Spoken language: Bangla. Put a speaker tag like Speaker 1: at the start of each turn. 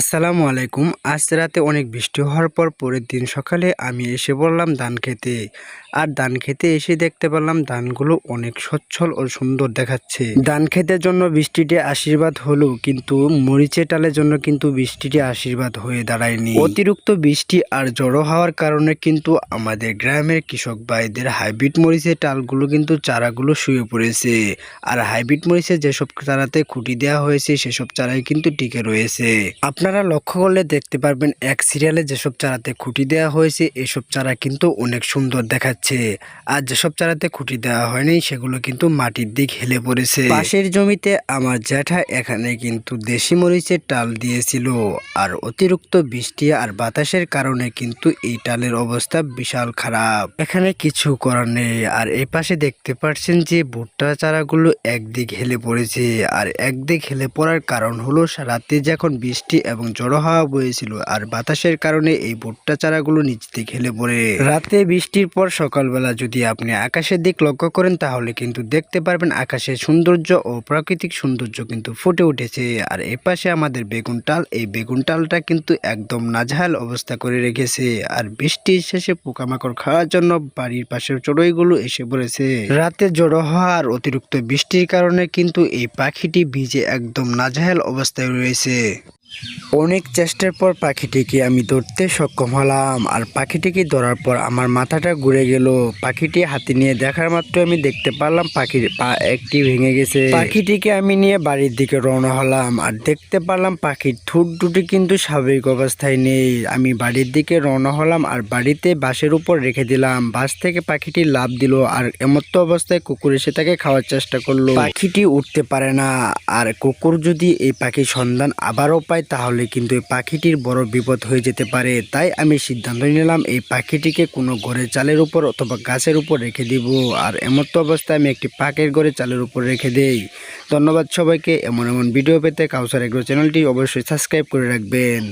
Speaker 1: আসসালামু আলাইকুম। আজ রাতে অনেক বৃষ্টি হওয়ার পর পরের দিন সকালে আমি এসে বললাম ধান খেতে। আর ধান খেতে এসে দেখতে পেলাম ধানগুলো অনেক সচ্ছল ও সুন্দর দেখাচ্ছে। ধান খেতের জন্য বৃষ্টিটি আশীর্বাদ হলো, কিন্তু মরিচে টালের জন্য কিন্তু বৃষ্টিটি আশীর্বাদ হয়ে দাঁড়ায়নি। অতিরিক্ত বৃষ্টি আর জড়ো হওয়ার কারণে কিন্তু আমাদের গ্রামের কৃষক ভাইদের হাইব্রিড মরিচের টালগুলো কিন্তু চারাগুলো শুয়ে পড়েছে। আর হাইব্রিড মরিচের যেসব চারাতে খুঁটি দেওয়া হয়েছে, সেসব চারাই কিন্তু টিকে রয়েছে। আপনারা লক্ষ্য করলে দেখতে পারবেন, এক সিরিয়ালে যেসব চারাতে খুঁটি দেওয়া হয়েছে, এসব চারা কিন্তু অনেক সুন্দর দেখাচ্ছে। আর যেসব চারাতে খুঁটি দেওয়া হয়নি, সেগুলো কিন্তু মাটির দিক হেলে পড়েছে। পাশের জমিতে আমার জ্যাঠা এখানে কিন্তু দেশি মরিচের টাল দিয়েছিল। আর অতিরিক্ত বৃষ্টি আর বাতাসের কারণে কিন্তু এই টালের অবস্থা বিশাল খারাপ। এখানে কিছু করার নেই। আর এই পাশে দেখতে পাচ্ছেন যে, ভুট্টা চারাগুলো একদিক হেলে পড়েছে। আর একদিক হেলে পড়ার কারণ হলো, রাতে যখন বৃষ্টি এবং জড়ো হাওয়া বয়েছিল আর বাতাসের কারণে এই ভুট্টা চারাগুলো নিচ হেলে পড়ে। রাতে বৃষ্টির পর সকালবেলা যদি আপনি আকাশের দিক লক্ষ্য করেন, তাহলে কিন্তু দেখতে পারবেন আকাশের সৌন্দর্য ও প্রাকৃতিক সৌন্দর্য কিন্তু ফুটে উঠেছে। আর এ পাশে আমাদের বেগুন টাল, এই বেগুন টালটা কিন্তু একদম নাজেহাল অবস্থা করে রেখেছে। আর বৃষ্টির শেষে পোকামাকড় খাওয়ার জন্য বাড়ির পাশের চড়ুইগুলো এসে পড়েছে। রাতে জড়ো হওয়া আর অতিরিক্ত বৃষ্টির কারণে কিন্তু এই পাখিটি ভিজে একদম নাজেহাল অবস্থায় রয়েছে। অনেক চেষ্টার পর পাখিটিকে আমি ধরতে সক্ষম হলাম। আর পাখিটিকে ধরার পর আমার মাথাটা ঘুরে গেল। পাখিটি হাতে নিয়ে দেখার মাত্র আমি দেখতে পারলাম পাখির পা একটি ভেঙে গেছে। পাখিটিকে আমি নিয়ে বাড়ির দিকে রওনা হলাম আর দেখতে পারলাম পাখির ঠোঁট দুটি কিন্তু স্বাভাবিক অবস্থায় নেই। আমি বাড়ির দিকে রওনা হলাম আর বাড়িতে বাঁশের উপর রেখে দিলাম। বাস থেকে পাখিটি লাভ দিল আর এমতো অবস্থায় কুকুর এসে তাকে খাওয়ার চেষ্টা করল। পাখিটি উঠতে পারে না। আর কুকুর যদি এই পাখির সন্ধান আবারও পায় তাহলে কিন্তু এই পাখিটির বড় বিপদ হয়ে যেতে পারে। তাই আমি সিদ্ধান্ত নিলাম, এই পাখিটিকে কোনো ঘরের চালের উপর অথবা গাছের উপর রেখে দিব। আর এমন তো অবস্থায় আমি একটি পাকের ঘরে চালের উপর রেখে দেই। ধন্যবাদ সবাইকে। এমন এমন ভিডিও পেতে কাউসার এগ্রো চ্যানেলটি অবশ্যই সাবস্ক্রাইব করে রাখবেন।